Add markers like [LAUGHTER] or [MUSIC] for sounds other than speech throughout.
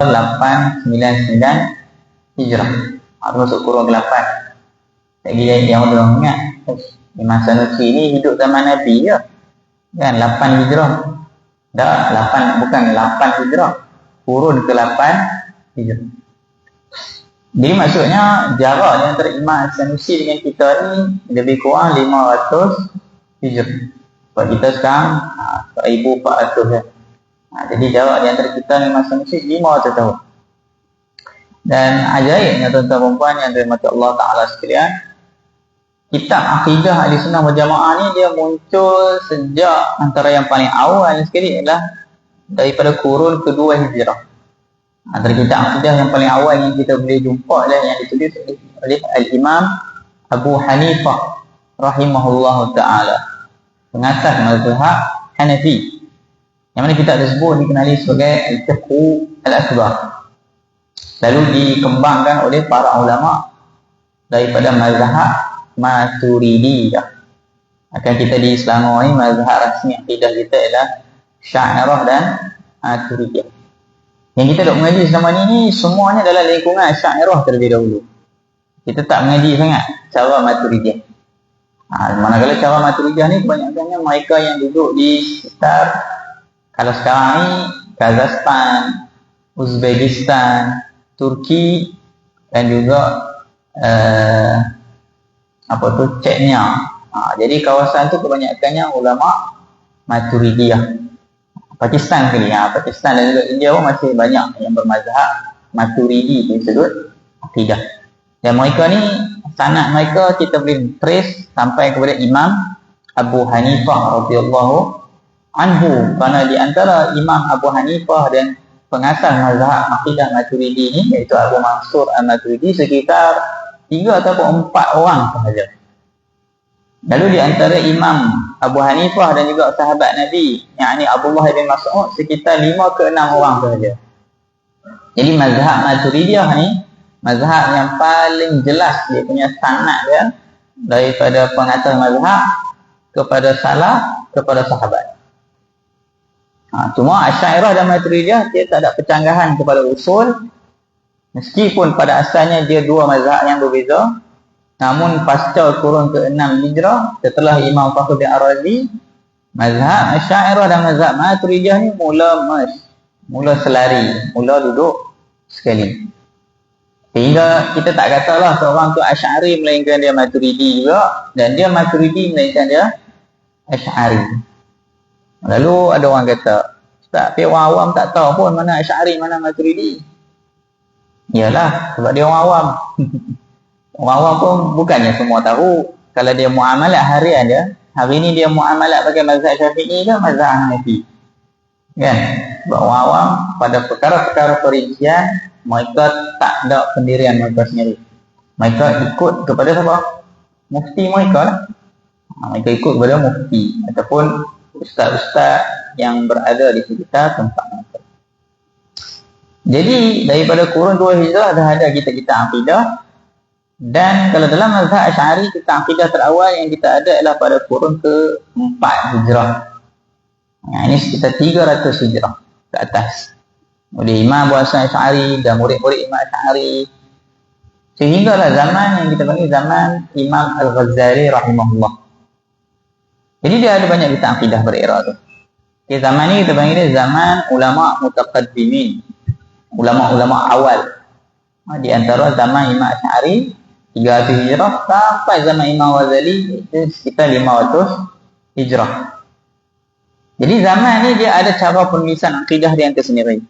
899 Hijrah. Itu masuk kurun ke-8. Lagi yang, yang orang ingat. Imam Sanusi ni hidup zaman Nabi je. Kan 8 Hijrah. Dah 8 bukan 8 Hijrah. Kurun ke-8 Hijrah. Jadi maksudnya jarak yang antara Imam Sanusi dengan kita ni lebih kurang 500 Hijrah. Sebab kita sekarang 1400 ya. Ha, jadi jarak di antara kita masing-masing lima ratus tahun. Dan ajaibnya tuan-tuan perempuan yang dirahmati Allah Ta'ala sekalian, kitab akidah ahli sunnah berjamaah ni dia muncul sejak antara yang paling awal sekali adalah daripada kurun kedua hijrah. Antara kitab akidah yang paling awal yang kita boleh jumpa adalah yang ditulis oleh Al-Imam Abu Hanifah rahimahullah ta'ala pengasas mazhab Hanafi yang mana kitab tersebut dikenali sebagai Al-Fiqhu Al-Akbar. Lalu dikembangkan oleh para ulama daripada mazhab Maturidiyah. Akan kita di Selangor ini mazhab rasmi akidah kita ialah Syairah dan Maturidiyah. Yang kita dok mengaji selama ini, ni semuanya dalam lingkungan Syairah terlebih dahulu. Kita tak mengaji sangat cara Maturidiyah. Ha, manakala cara Maturidiyah ni kebanyakannya mereka yang duduk di sekitar kalau sekarang ni Kazakhstan, Uzbekistan, Turki dan juga uh, apa tu Chechnya. Ha, jadi kawasan tu kebanyakannya ulama Maturidiyah. Pakistan kali ha, Pakistan dan juga India pun masih banyak yang bermazhab Maturidi disebut akidah. Dan mereka ni sanad mereka kita boleh trace sampai kepada Imam Abu Hanifah radhiyallahu anhu kerana di antara Imam Abu Hanifah dan pengasas mazhab Aqidah Maturidi ini iaitu Abu Mansur Al-Maturidi sekitar tiga ataupun empat orang sahaja. Lalu di antara Imam Abu Hanifah dan juga sahabat Nabi yang ini Abdullah bin Mas'ud sekitar lima ke enam orang sahaja. Jadi mazhab Maturidiyah ni mazhab yang paling jelas dia punya sanad dia daripada pengatas mazhab kepada salah kepada sahabat. Ha, cuma Asyairah dan Maturidiyah dia tak ada percanggahan kepada usul. Meskipun pada asalnya dia dua mazhab yang berbeza namun pasca kurun ke-6 Hijrah setelah Imam Fakhruddin Ar-Razi mazhab Asyairah dan mazhab Maturidiyah ni mula mas mula selari mula duduk sekali. Sehingga kita tak katalah seorang tu Asy'ari melainkan dia Maturidi juga dan dia Maturidi melainkan dia Asy'ari Lalu ada orang kata, tak, tapi orang awam tak tahu pun mana Asy'ari, mana Maturidi. Iyalah, sebab dia orang awam. [LAUGHS] orang awam pun bukannya semua tahu. Kalau dia muamalat harian dia, hari ni dia muamalat pakai mazhab Syafi'i ke mazhab Hanafi. Kan? Sebab orang awam pada perkara-perkara perincian, mereka tak ada pendirian mereka sendiri. Mereka ikut kepada siapa? Mufti mereka lah. Ha, mereka ikut kepada mufti ataupun ustaz-ustaz yang berada di sekitar tempat mereka. Jadi daripada kurun dua hijrah dah ada kita kita akidah dan kalau dalam mazhab Asy'ari kita akidah terawal yang kita ada adalah pada kurun ke-4 hijrah. Nah, ini sekitar 300 hijrah ke atas. Oleh Imam Abu Hasan Asy'ari dan murid-murid Imam Asy'ari sehinggalah zaman yang kita panggil zaman Imam Al-Ghazali rahimahullah. Jadi dia ada banyak kitab akidah bererak tu. Di zaman ni kita panggil dia zaman ulama mutaqaddimin. Ulama-ulama awal. Ha, di antara zaman Imam Asy'ari 300 hijrah sampai zaman Imam Ghazali itu sekitar 500 hijrah. Jadi zaman ni dia ada cara penulisan akidah dia yang tersendiri.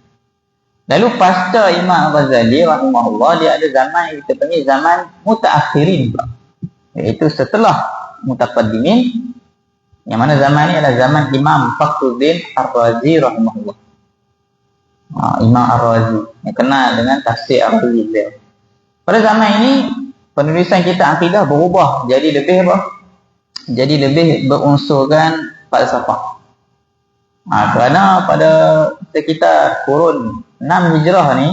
Lalu pasca Imam Ghazali rahimahullah dia ada zaman yang kita panggil zaman mutaakhirin. Iaitu setelah mutaqaddimin yang mana zaman ini adalah zaman Imam Fakhruddin Ar-Razi rahimahullah. Ha, Imam Ar-Razi yang kenal dengan tafsir Ar-Razi. Pada zaman ini penulisan kita akidah berubah jadi lebih apa? Jadi lebih berunsurkan falsafah. Ha, kerana pada sekitar kurun 6 hijrah ni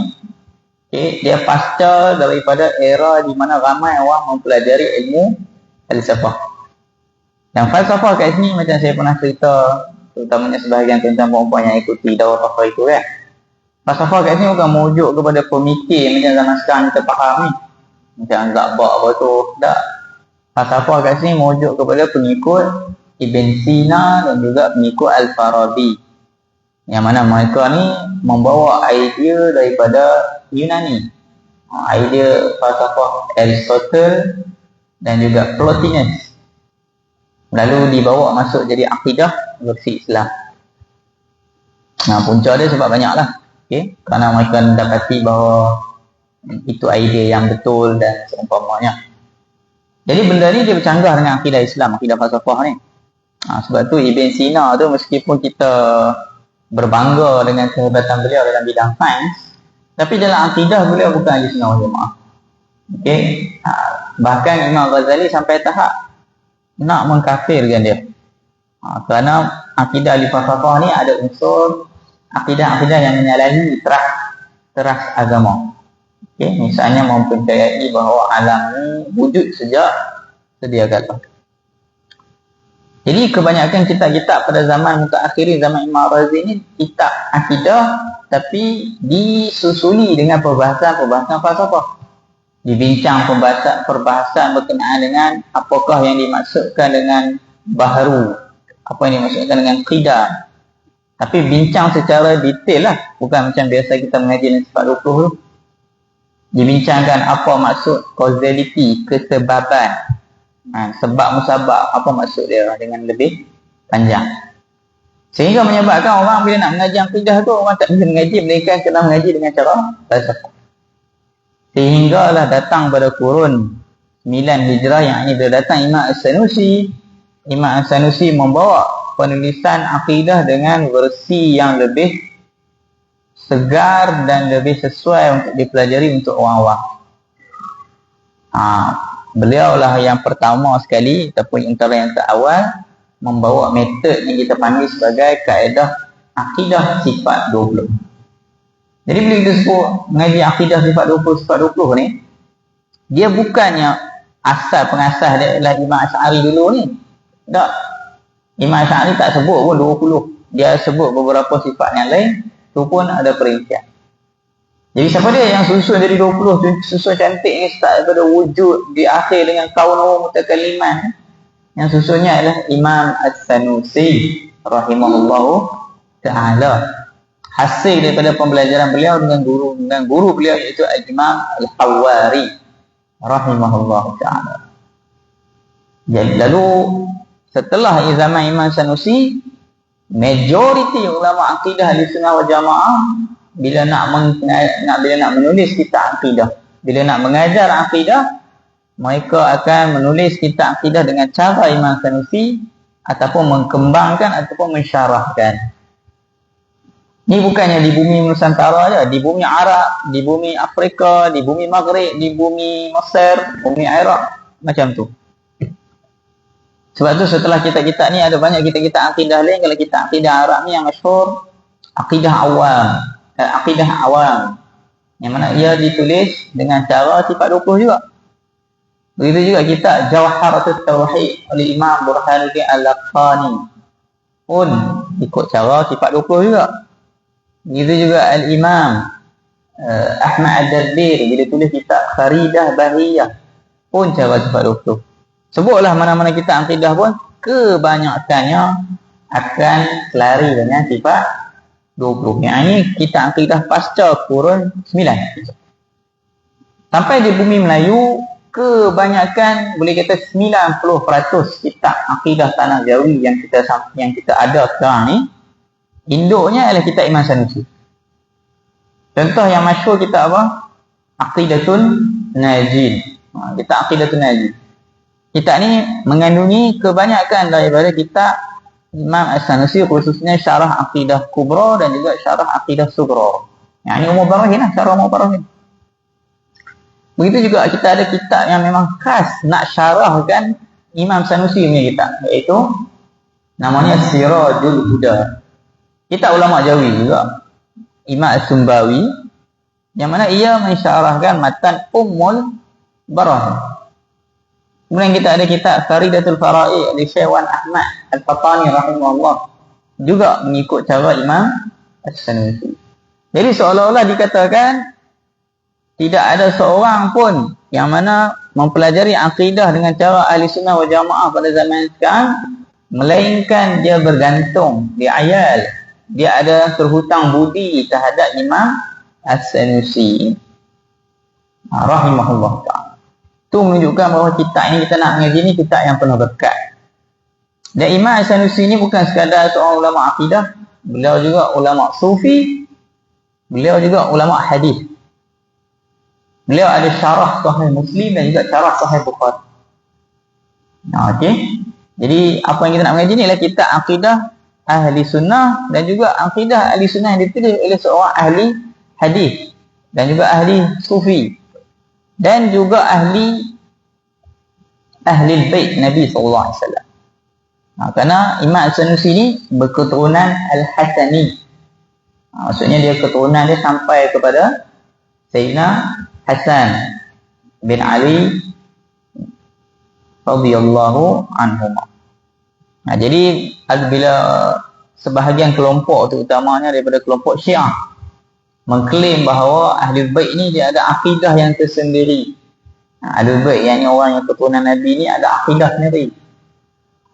okay, dia pasca daripada era di mana ramai orang mempelajari ilmu falsafah. Yang falsafah kat sini macam saya pernah cerita terutamanya sebahagian tentang perempuan yang ikuti dakwah fakir itu kan. Falsafah kat sini bukan merujuk kepada pemikir macam zaman sekarang kita faham ni. Macam Zabak apa tu. Tak. Falsafah kat sini merujuk kepada pengikut Ibn Sina dan juga pengikut Al-Farabi. Yang mana mereka ni membawa idea daripada Yunani. Ha, idea falsafah Aristotle dan juga Plotinus. Lalu dibawa masuk jadi akidah versi Islam. Nah, punca dia sebab banyak lah. Okay? Kerana mereka mendapati bahawa itu idea yang betul dan seumpamanya. Jadi benda ni dia bercanggah dengan akidah Islam, akidah falsafah ni. Ha, sebab tu Ibn Sina tu meskipun kita berbangga dengan kehebatan beliau dalam bidang sains, tapi dalam akidah beliau bukan wal jamaah. Okay? Ha, bahkan Imam Ghazali sampai tahap nak mengkafirkan dia. Ha, kerana akidah ahli falsafah ni ada unsur akidah-akidah yang menyalahi teras teras agama. Okay, misalnya mempercayai bahawa alam ini wujud sejak sedia kala. Jadi kebanyakan kitab-kitab pada zaman muka akhiri zaman Imam Razi ini kitab akidah tapi disusuli dengan perbahasan-perbahasan falsafah. Dibincang perbahasan, perbahasan berkenaan dengan apakah yang dimaksudkan dengan baharu. Apa yang dimaksudkan dengan qidam. Tapi bincang secara detail lah. Bukan macam biasa kita mengaji dalam sifat 20 tu. Dibincangkan apa maksud causality, kesebaban. Ha, sebab musabab, apa maksud dia dengan lebih panjang. Sehingga menyebabkan orang bila nak mengaji akidah tu, orang tak bisa mengaji, mereka kena mengaji dengan cara falsafah. Sehinggalah datang pada kurun 9 hijrah yang ini bila datang Imam As-Sanusi. Imam As-Sanusi membawa penulisan akidah dengan versi yang lebih segar dan lebih sesuai untuk dipelajari untuk orang awam. Ha, beliau lah yang pertama sekali ataupun antara yang terawal membawa metod yang kita panggil sebagai kaedah akidah sifat 20. Jadi bila kita sebut mengaji akidah sifat 20, sifat 20 ni, dia bukannya asal pengasas dia adalah Imam Asy'ari dulu ni. Tak, Imam Syahri tak sebut pun 20. Dia sebut beberapa sifat yang lain. Itu pun ada perincian. Jadi siapa dia yang susun dari 20 susun cantik ni start daripada wujud di akhir dengan kaunuhu mutakaliman. Yang susunnya adalah Imam As-Sanusi rahimahullahu ta'ala. Hasil daripada pembelajaran beliau dengan guru dengan guru beliau iaitu Imam Al-Hawari rahimahullahu ta'ala. Jadi lalu setelah zaman Imam Sanusi majoriti ulama akidah di sunnah wal jamaah bila nak, meng, nak bila nak menulis kitab akidah bila nak mengajar akidah mereka akan menulis kitab akidah dengan cara Imam Sanusi ataupun mengkembangkan ataupun mensyarahkan Ini bukannya di bumi Nusantara saja, di bumi Arab, di bumi Afrika, di bumi Maghrib, di bumi Mesir, bumi Iraq, macam tu. Sebab tu setelah kita-kita ni ada banyak kita-kita akidah lain kalau kita akidah Arab ni yang masyhur akidah awam. Eh, akidah awam. Yang mana ia ditulis dengan cara sifat 20 juga. Begitu juga kita Jawharatul Tauhid oleh Imam Burhanuddin Al-Laqani pun ikut cara sifat 20 juga. Begitu juga Al-Imam uh, Ahmad Ad-Darbir bila tulis kitab Faridah Bahiyah pun cara sifat 20. Sebutlah mana-mana kita akidah pun kebanyakannya akan lari dengan sifat 20. Yang ini kita akidah pasca kurun 9. Sampai di bumi Melayu, kebanyakan boleh kata 90% kita akidah tanah Jawi yang kita yang kita ada sekarang ni, induknya adalah kita Iman Sanusi. Contoh yang masyhur kita apa? Aqidatun Najin. Ha, kita Aqidatun Najin kitab ni mengandungi kebanyakan daripada kitab Imam As-Sanusi khususnya syarah Aqidah Kubra dan juga syarah Aqidah Sugra. Yang ini umur barahin lah, syarah umur barahin. Begitu juga kita ada kitab yang memang khas nak syarahkan Imam Sanusi punya kitab. Iaitu namanya Sirajul Huda. Kitab ulama Jawi juga. Imam As-Sumbawi. Yang mana ia mensyarahkan matan Ummul Barahin. Kemudian kita ada kitab Faridatul Fara'i oleh Syekh Wan Ahmad Al-Fatani rahimahullah juga mengikut cara Imam As-Sanusi. Jadi seolah-olah dikatakan tidak ada seorang pun yang mana mempelajari akidah dengan cara ahli sunnah wal jamaah pada zaman sekarang melainkan dia bergantung di ayal dia ada terhutang budi terhadap Imam As-Sanusi. Rahimahullah ta'ala. Itu menunjukkan bahawa kitab ini kita nak mengaji ni kitab yang penuh berkat. Dan Imam As-Sanusi ini bukan sekadar seorang ulama akidah beliau juga ulama sufi. Beliau juga ulama hadis. Beliau ada syarah sahih Muslim dan juga syarah sahih Bukhari. Nah, okey. Jadi apa yang kita nak mengaji ni adalah kita akidah ahli sunnah dan juga akidah ahli sunnah yang ditulis oleh seorang ahli hadis dan juga ahli sufi dan juga ahli ahli bait Nabi sallallahu alaihi wasallam. Nah, kerana Imam As-Sanusi ni berketurunan Al-Hasani. Nah, maksudnya dia keturunan dia sampai kepada Sayyidina Hasan bin Ali radhiyallahu anhu. Nah, jadi bila sebahagian kelompok terutamanya daripada kelompok Syiah mengklaim bahawa ahli bait ni dia ada akidah yang tersendiri. Nah, ahli bait yang orang yang keturunan Nabi ni ada akidah sendiri.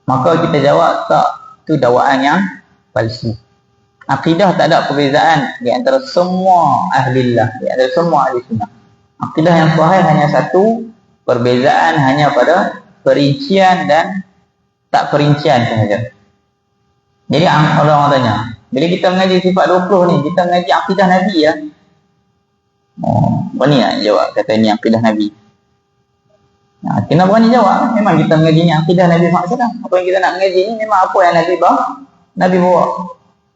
Maka kita jawab tak itu dakwaan yang palsu. Akidah tak ada perbezaan di antara semua ahli Allah, di antara semua ahli sunnah. Akidah yang sahih hanya satu, perbezaan hanya pada perincian dan tak perincian sahaja. Jadi orang-orang tanya, bila kita mengaji sifat 20 ni, kita mengaji akidah Nabi ya. Oh, berani nak jawab kata ni akidah Nabi. Nah, kena berani jawab. Memang kita mengaji ni akidah Nabi SAW. Apa yang kita nak mengaji ni memang apa yang Nabi bawa. Nabi bawa.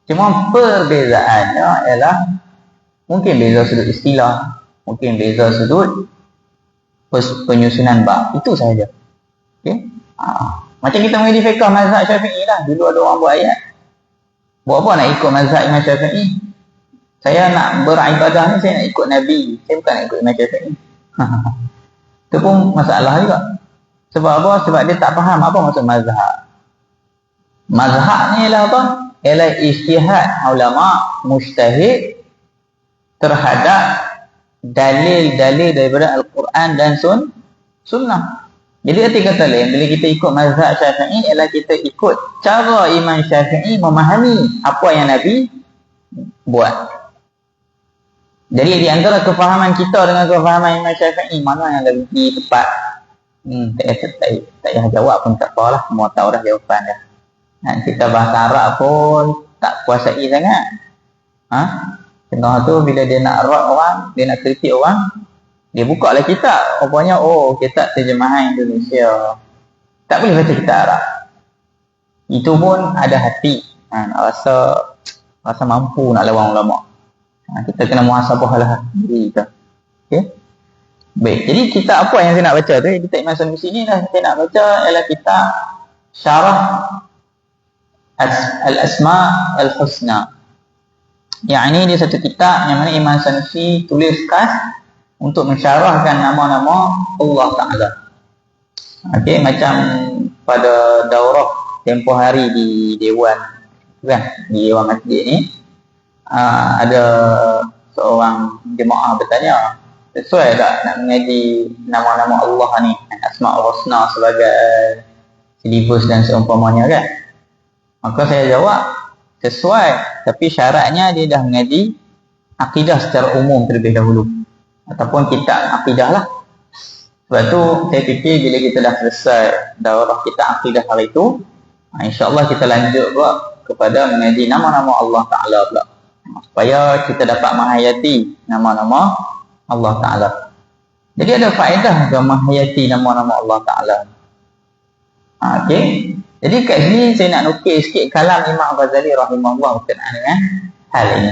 Cuma perbezaannya ialah mungkin beza sudut istilah, mungkin beza sudut penyusunan bab itu sahaja okey ha. Macam kita mengaji fiqh mazhab syafi'i lah. Dulu ada orang buat ayat. Buat apa nak ikut mazhab Imam Syafi'i? Saya nak beribadah ni saya nak ikut Nabi. Saya bukan nak ikut Imam Syafi'i. [LAUGHS] Itu pun masalah juga. Sebab apa? sebab dia tak faham apa maksud mazhab. Mazhab ni ialah apa? ialah istihad ulama mustahid terhadap dalil-dalil daripada Al-Quran dan sun sunnah. Jadi arti kata lain, bila kita ikut mazhab syafi'i ialah kita ikut cara Imam Syafi'i memahami apa yang Nabi buat. Jadi di antara kefahaman kita dengan kefahaman Imam Syafi'i, mana yang lebih tepat? Hmm, tak, tak, tak, tak payah jawab pun tak apalah, semua tahu dah jawapan dah. Dan kita bahasa Arab pun tak kuasai sangat. Ha? Tengah tu bila dia nak rot orang, dia nak kritik orang, dia buka lah kitab. Rupanya, oh kitab terjemahan Indonesia. Tak boleh baca kitab Arab. Itu pun ada hati. Ha, nak rasa rasa mampu nak lawan ulama. Ha, kita kena muhasabah lah diri kita. Okay? Baik, jadi kita apa yang saya nak baca tu? Kita Imam Sanusi ni lah saya nak baca ialah kita syarah Al-Asma Al-Husna. Yang ini dia satu kitab yang mana Imam Sanusi tulis khas untuk mensyarahkan nama-nama Allah Ta'ala. Okey, macam pada daurah tempoh hari di Dewan kan, di Dewan Masjid ni uh, ada seorang jemaah bertanya sesuai tak nak mengaji nama-nama Allah ni? Asma'ul Husna sebagai silibus dan seumpamanya kan? Maka saya jawab sesuai tapi syaratnya dia dah mengaji akidah secara umum terlebih dahulu ataupun kitab akidah lah. Sebab tu saya fikir bila kita dah selesai daurah kita akidah hari itu ha, insyaAllah kita lanjut pula kepada mengaji nama-nama Allah Ta'ala pula. Supaya kita dapat menghayati nama-nama Allah Ta'ala. Jadi ada faedah ke menghayati nama-nama Allah Ta'ala. Ha, okay jadi kat sini saya nak nukil sikit kalam Imam Ghazali rahimahullah berkenaan dengan hal ini.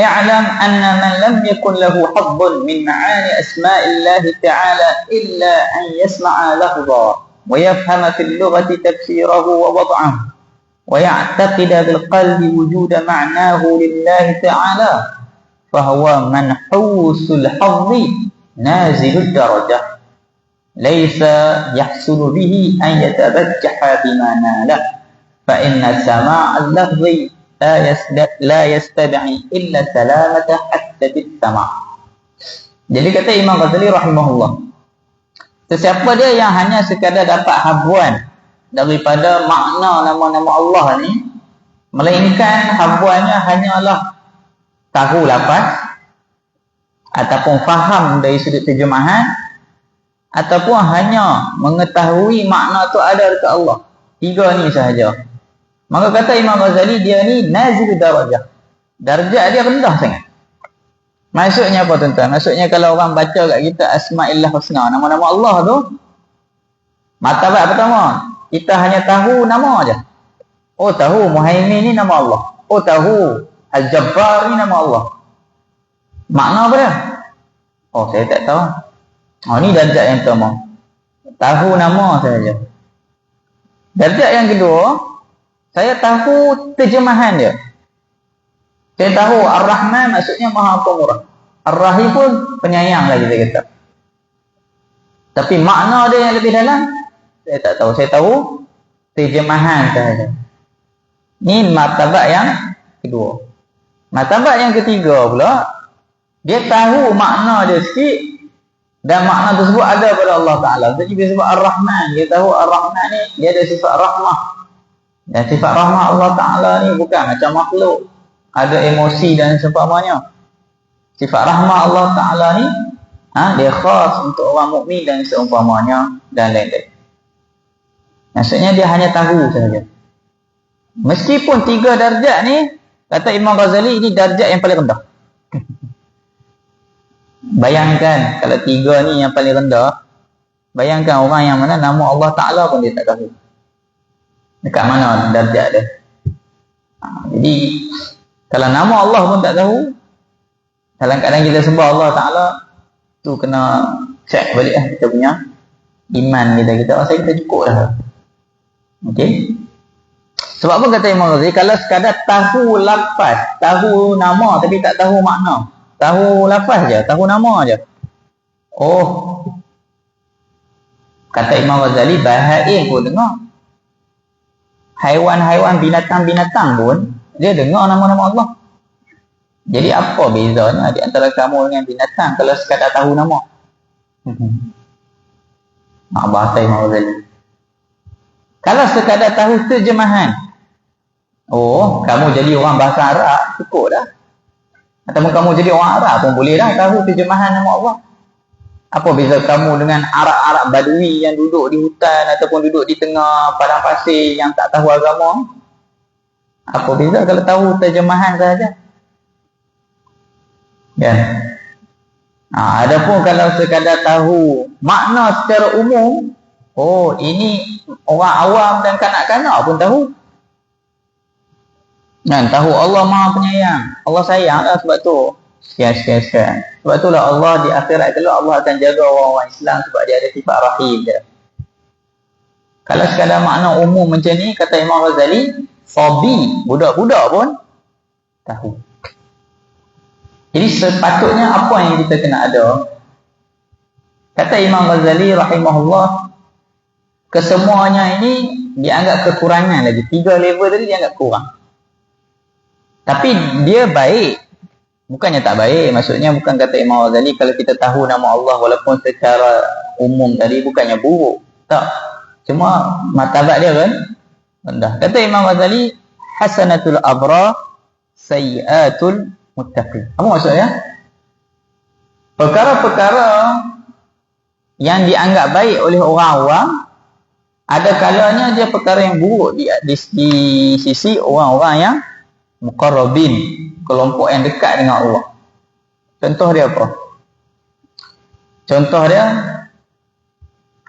اعلم أن من لم يكن له حظ من معاني أسماء الله تعالى إلا أن يسمع لفظا ويفهم في اللغة تفسيره ووضعه ويعتقد بالقلب وجود معناه لله تعالى فهو منحوس الحظ نازل الدرجة. ليس يحصل به أن يتبجح بما ناله فإن سماع اللفظ la yasda la yastad'i illa salamata hatta sama. Jadi kata Imam Ghazali rahimahullah. Sesiapa dia yang hanya sekadar dapat habuan daripada makna nama-nama Allah ni melainkan habuannya hanyalah tahu lapas ataupun faham dari sudut terjemahan ataupun hanya mengetahui makna tu ada dekat Allah. Tiga ni sahaja. Maka kata Imam Ghazali dia ni nazil darajah. Darjah dia rendah sangat. Maksudnya apa tuan-tuan? Maksudnya kalau orang baca kat kita Asma'illah Husna, nama-nama Allah tu martabat pertama, kita hanya tahu nama aja. Oh tahu Muhaimin ni nama Allah. Oh tahu Al-Jabbar ni nama Allah. Makna apa dia? Oh saya tak tahu. Oh ni darjat yang pertama. Tahu nama saja. Darjat yang kedua, saya tahu terjemahan dia. Saya tahu Ar-Rahman maksudnya Maha Pemurah. Ar-Rahim pun penyayang lagi saya kata. Tapi makna dia yang lebih dalam, saya tak tahu. Saya tahu terjemahan sahaja. Ini martabat yang kedua. Martabat yang ketiga pula, dia tahu makna dia sikit dan makna tersebut ada pada Allah Ta'ala Jadi dia sebut Ar-Rahman Dia tahu Ar-Rahman ni Dia ada sifat rahmah Dan sifat rahmah Allah Ta'ala ni bukan macam makhluk. Ada emosi dan seumpamanya Sifat rahmah Allah Ta'ala ni ha, Dia khas untuk orang mukmin dan seumpamanya Dan lain-lain. Maksudnya dia hanya tahu sahaja. Meskipun tiga darjat ni Kata Imam Ghazali ini darjat yang paling rendah. [LAUGHS] Bayangkan kalau tiga ni yang paling rendah Bayangkan orang yang mana nama Allah Ta'ala pun dia tak tahu Dekat mana darjat dia ha, Jadi Kalau nama Allah pun tak tahu Dalam keadaan kita sembah Allah Ta'ala Tu kena check balik lah kita punya Iman kita kita rasa kita cukup dah Okay Sebab apa kata Imam Ghazali Kalau sekadar tahu lapas Tahu nama tapi tak tahu makna Tahu lafaz je, tahu nama je. Oh. Kata Imam Ghazali, bahain pun dengar. Haiwan-haiwan, binatang-binatang pun, dia dengar nama-nama Allah. Jadi apa bezanya di antara kamu dengan binatang kalau sekadar tahu nama? [LAUGHS] Mak bahasa Imam Ghazali. Kalau sekadar tahu terjemahan, oh, kamu jadi orang bahasa Arab, cukup dah. Ataupun kamu jadi orang Arab pun boleh dah tahu terjemahan nama Allah. Apa beza kamu dengan Arab-Arab Badui yang duduk di hutan ataupun duduk di tengah padang pasir yang tak tahu agama? Apa beza kalau tahu terjemahan saja? Ya. Ha, adapun kalau sekadar tahu makna secara umum, oh ini orang awam dan kanak-kanak pun tahu. Kan tahu Allah Maha Penyayang. Allah sayang lah sebab tu. Sekian. Sebab itulah Allah di akhirat kelak Allah akan jaga orang-orang Islam sebab dia ada sifat rahim dia. Kalau sekadar makna umum macam ni, kata Imam Ghazali, Sobi, budak-budak pun tahu. Jadi sepatutnya apa yang kita kena ada? Kata Imam Ghazali rahimahullah, kesemuanya ini dianggap kekurangan lagi. Tiga level tadi dianggap kurang. Tapi dia baik. Bukannya tak baik. Maksudnya bukan kata Imam Ghazali kalau kita tahu nama Allah walaupun secara umum tadi bukannya buruk. Tak. Cuma martabat dia kan rendah. Kata Imam Ghazali hasanatul abra sayyatul muttaqin. Apa maksudnya? Perkara-perkara yang dianggap baik oleh orang awam ada kalanya dia perkara yang buruk di, di, di sisi orang-orang yang muqarrabin kelompok yang dekat dengan Allah. Contoh dia apa? Contoh dia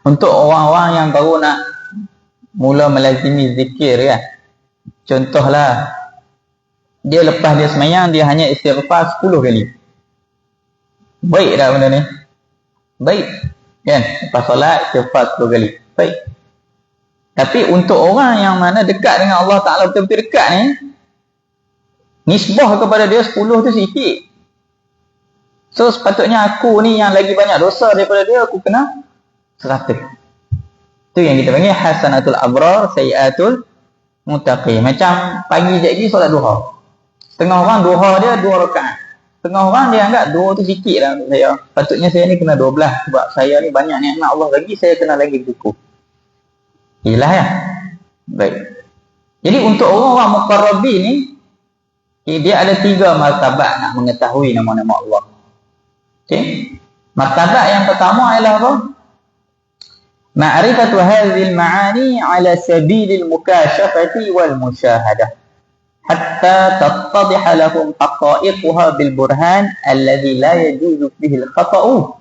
untuk orang-orang yang baru nak mula melazimi zikir kan contohlah dia lepas dia semayang dia hanya istighfar 10 kali. Baik dah benda ni? Baik kan? Lepas solat istighfar 10 kali. Baik. Tapi untuk orang yang mana dekat dengan Allah Ta'ala betul-betul dekat ni nisbah kepada dia 10 tu sikit so sepatutnya aku ni yang lagi banyak dosa daripada dia aku kena 100 tu yang kita panggil hasanatul abrar sayatul Mutaqi. Macam pagi lagi solat duha. Setengah orang duha dia dua rakaat. Setengah orang dia anggap dua tu sikit lah untuk saya. Patutnya saya ni kena dua belah. Sebab saya ni banyak nikmat Allah lagi, saya kena lagi cukup. Ialah ya. Baik. Jadi untuk orang-orang muqarrabi ni, dia ada tiga martabat nak mengetahui nama-nama Allah. Okay. Martabat yang pertama adalah apa? Ma'rifatu hadhil ma'ani ala sabilil mukashafati wal musyahadah. Hatta tattadiha lahum haqa'iquha bil burhan alladhi la yajuzu fihi al khata'u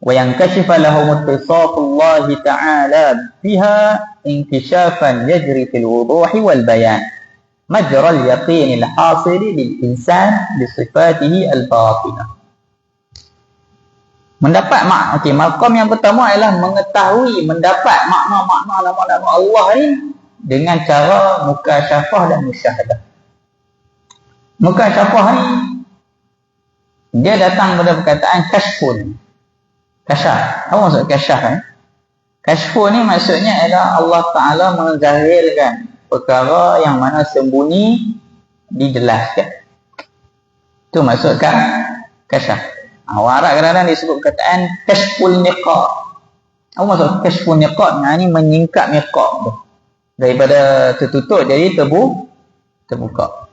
wa yankashifa lahum ittisafullah ta'ala biha inkishafan yajri fil wuduhi wal bayan majra al yaqin al hasili lil insan bi sifatihi al batinah Mendapat mak okey makom yang pertama adalah mengetahui mendapat makna-makna nama-nama Allah ni dengan cara muka syafah dan musyahadah. Muka syafah ni dia datang pada perkataan kashfun. Kasyaf. Apa maksud kasyaf eh? Kashfun ni maksudnya adalah Allah Taala menzahirkan perkara yang mana sembunyi dijelaskan. Itu maksudkan kasyaf. Ha, orang Arab kadang-kadang disebut perkataan kashful niqab. Apa maksud kashful niqab? Nah, ini menyingkap niqab tu. Daripada tertutup jadi terbu terbuka.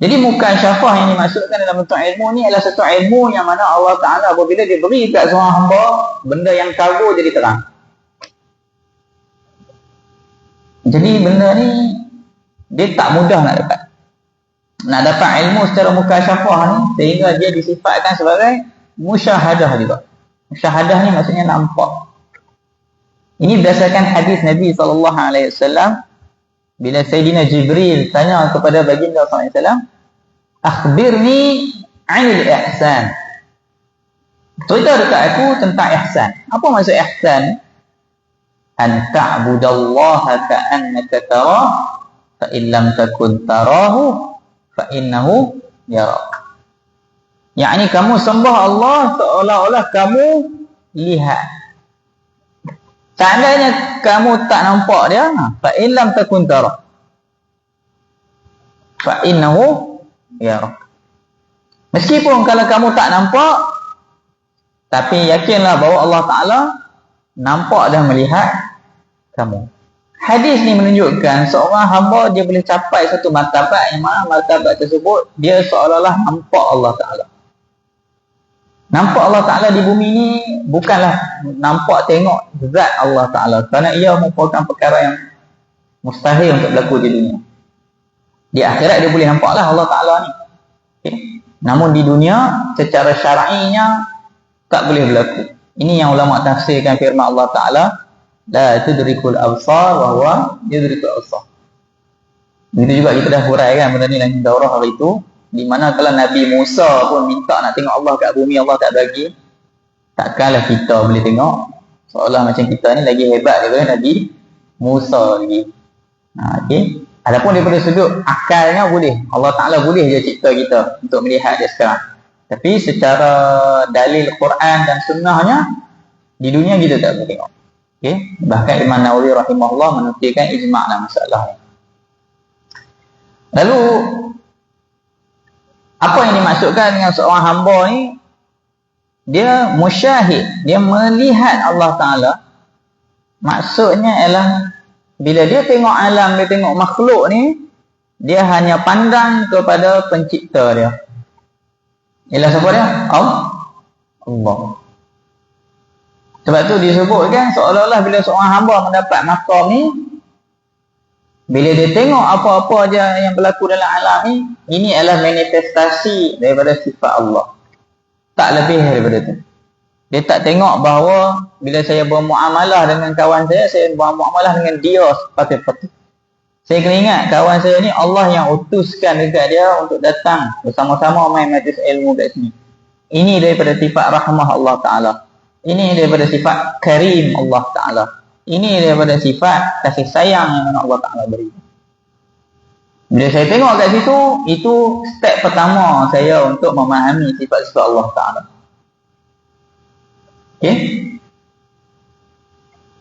Jadi muka syafah yang dimaksudkan dalam bentuk ilmu ni adalah satu ilmu yang mana Allah Ta'ala apabila dia beri kat seorang hamba, benda yang kabur jadi terang. Jadi benda ni, dia tak mudah nak dapat. Nak dapat ilmu secara muka syafah ni, sehingga dia disifatkan sebagai musyahadah juga. Musyahadah ni maksudnya nampak. Ini berdasarkan hadis Nabi sallallahu alaihi wasallam bila Sayyidina Jibril tanya kepada baginda sallallahu alaihi wasallam, "Akhbirni 'anil ihsan." Cerita dekat aku tentang ihsan. Apa maksud ihsan? An ta'budallaha ka'annaka tarah fa in lam takun tarahu fa innahu yarak. Yang ini kamu sembah Allah seolah-olah kamu lihat. Seandainya kamu tak nampak dia, fa illam takun tara. Fa innahu ya Meskipun kalau kamu tak nampak, tapi yakinlah bahawa Allah Ta'ala nampak dan melihat kamu. Hadis ni menunjukkan seorang hamba dia boleh capai satu martabat yang mana martabat tersebut dia seolah-olah nampak Allah Ta'ala. Nampak Allah Ta'ala di bumi ni bukanlah nampak tengok zat Allah Ta'ala. Kerana ia merupakan perkara yang mustahil untuk berlaku di dunia. Di akhirat dia boleh nampak lah Allah Ta'ala ni. Okay. Namun di dunia secara syar'inya tak boleh berlaku. Ini yang ulama tafsirkan firman Allah Ta'ala. La tudrikul absar wa huwa yudrikul absar. Begitu juga kita dah huraikan benda ni dalam daurah hari itu. Di mana kalau Nabi Musa pun minta nak tengok Allah kat bumi, Allah tak bagi. Takkanlah kita boleh tengok. Seolah macam kita ni lagi hebat daripada Nabi Musa lagi. Ha, okay. Adapun daripada sudut akalnya boleh. Allah Ta'ala boleh dia cipta kita untuk melihat dia sekarang. Tapi secara dalil Quran dan sunnahnya, di dunia kita tak boleh tengok. Okay. Bahkan Imam Nawawi rahimahullah menukilkan ijma' dalam masalah. Lalu apa yang dimaksudkan dengan seorang hamba ni dia musyahid dia melihat Allah Ta'ala maksudnya ialah bila dia tengok alam dia tengok makhluk ni dia hanya pandang kepada pencipta dia ialah siapa dia? Allah Allah sebab tu disebut kan seolah-olah bila seorang hamba mendapat makam ni bila dia tengok apa-apa aja yang berlaku dalam alam ni, ini adalah manifestasi daripada sifat Allah. Tak lebih daripada itu. Dia tak tengok bahawa bila saya bermuamalah dengan kawan saya, saya bermuamalah dengan dia sepatut-patut. Saya kena ingat kawan saya ni Allah yang utuskan dekat dia untuk datang bersama-sama main majlis ilmu kat sini. Ini daripada sifat rahmah Allah Ta'ala. Ini daripada sifat karim Allah Ta'ala. Ini daripada sifat kasih sayang yang Allah Ta'ala beri. Bila saya tengok kat situ, itu step pertama saya untuk memahami sifat-sifat Allah Ta'ala. Okay?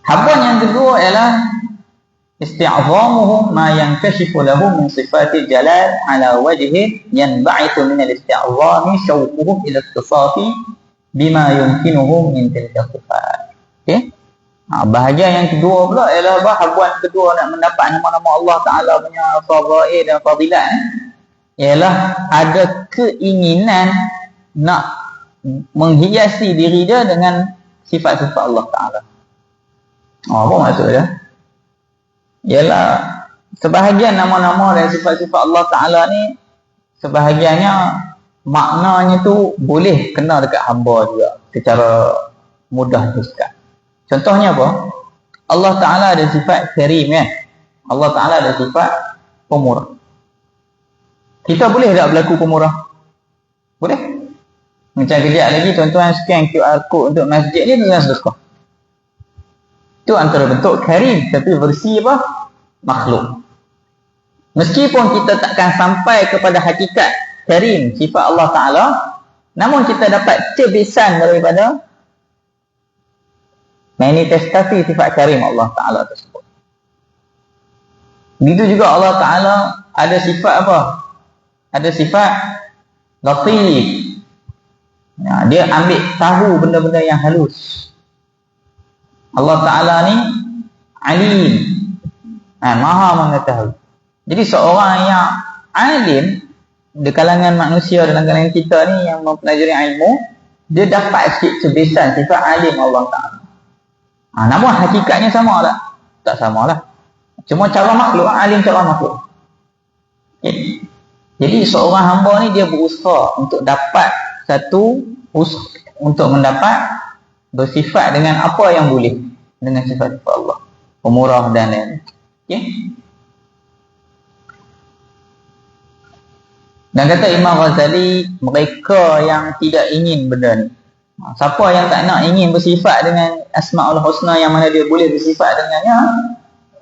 Hapuan yang kedua ialah isti'zamuhu ma yankashifu lahu min sifatil jalal ala wajhi yanba'ithu min al-isti'zami syauquhu ila ittisafi bima yumkinuhu min tilka sifat okey ha, bahagian yang kedua pula ialah bahagian kedua nak mendapat nama-nama Allah Taala punya fadail dan fadilat eh? ialah ada keinginan nak menghiasi diri dia dengan sifat-sifat Allah Taala. Oh, apa maksudnya? ialah sebahagian nama-nama dan sifat-sifat Allah Ta'ala ni sebahagiannya maknanya tu boleh kena dekat hamba juga secara mudah juga. Contohnya apa? Allah Ta'ala ada sifat karim kan? Allah Ta'ala ada sifat pemurah. Kita boleh tak berlaku pemurah? Boleh? Macam kejap lagi tuan-tuan scan QR code untuk masjid ni dengan sedekah. Itu antara bentuk karim tapi versi apa? Makhluk. Meskipun kita takkan sampai kepada hakikat karim sifat Allah Ta'ala namun kita dapat cebisan daripada manifestasi sifat karim Allah Ta'ala tersebut. Begitu juga Allah Ta'ala ada sifat apa? Ada sifat latif. Ya, dia ambil tahu benda-benda yang halus. Allah Ta'ala ni alim. Ha, maha mengetahui. Jadi seorang yang alim di kalangan manusia dalam kalangan kita ni yang mempelajari ilmu, dia dapat sikit cebisan sifat alim Allah Ta'ala. Ha, namun hakikatnya sama tak? Tak sama lah. Cuma cara makhluk, alim cara makhluk. Okay. Jadi seorang hamba ni dia berusaha untuk dapat satu untuk mendapat bersifat dengan apa yang boleh dengan sifat-sifat Allah pemurah dan lain okay? Dan kata Imam Ghazali mereka yang tidak ingin benda ni. Ha, siapa yang tak nak ingin bersifat dengan Asma'ul Husna yang mana dia boleh bersifat dengannya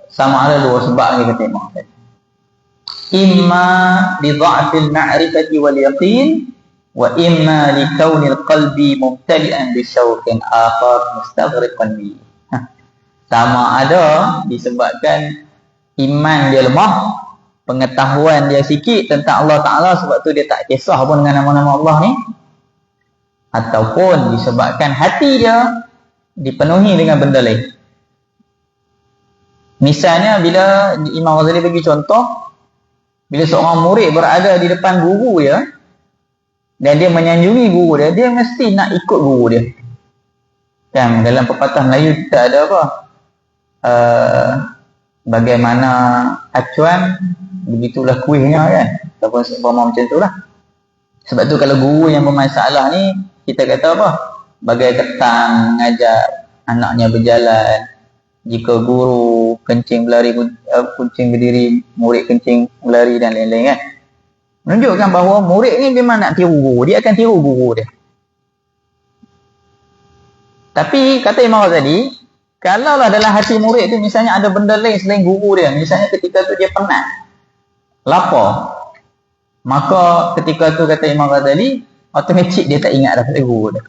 sama ada dua sebab ni kata Imam Ghazali. Imma li dha'fil ma'rifati wal yaqin wa imma li kaunil qalbi mumtali'an bi syauqin akhar mustaghriqan bi. Sama ada disebabkan iman dia lemah pengetahuan dia sikit tentang Allah Ta'ala sebab tu dia tak kisah pun dengan nama-nama Allah ni ataupun disebabkan hati dia dipenuhi dengan benda lain misalnya bila Imam Ghazali bagi contoh bila seorang murid berada di depan guru dia dan dia menyanjungi guru dia, dia mesti nak ikut guru dia. Kan dalam pepatah Melayu kita ada apa? Uh, bagaimana acuan, begitulah kuihnya kan. Ataupun seumpama macam tu lah. Sebab tu kalau guru yang bermasalah ni, kita kata apa? Bagai ketang mengajar anaknya berjalan. Jika guru kencing berlari, uh, kuncing berdiri, murid kencing berlari dan lain-lain kan. Menunjukkan bahawa murid ni memang nak tiru guru. Dia akan tiru guru dia. Tapi kata Imam Ghazali, kalaulah dalam hati murid tu misalnya ada benda lain selain guru dia. Misalnya ketika tu dia penat. Lapar. Maka ketika tu kata Imam Ghazali, automatik dia tak ingat dah guru dia.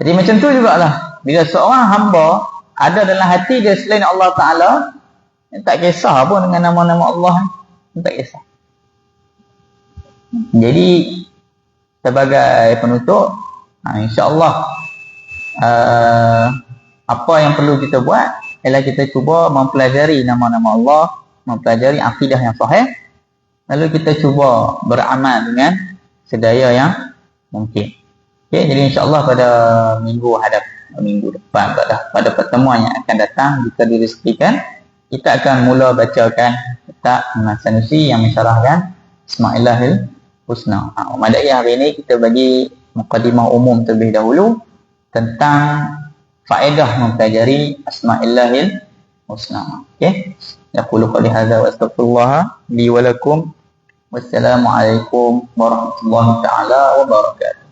Jadi macam tu jugalah. Bila seorang hamba ada dalam hati dia selain Allah Ta'ala, tak kisah pun dengan nama-nama Allah. Tak kisah. Jadi sebagai penutup, ha, insya-Allah uh, apa yang perlu kita buat ialah kita cuba mempelajari nama-nama Allah, mempelajari akidah yang sahih. Lalu kita cuba beramal dengan sedaya yang mungkin. Okey, jadi insya-Allah pada minggu hadap minggu depan pada pada pertemuan yang akan datang jika direzekikan kita akan mula bacakan kitab Sanusi yang mensyarahkan Ismailahil husna. Ha, Madai hari ini kita bagi mukadimah umum terlebih dahulu tentang faedah mempelajari asma'illahil husna. Okey. Yaqulu qali hadza wa astaghfirullah li wa lakum. Wassalamualaikum warahmatullahi taala wabarakatuh.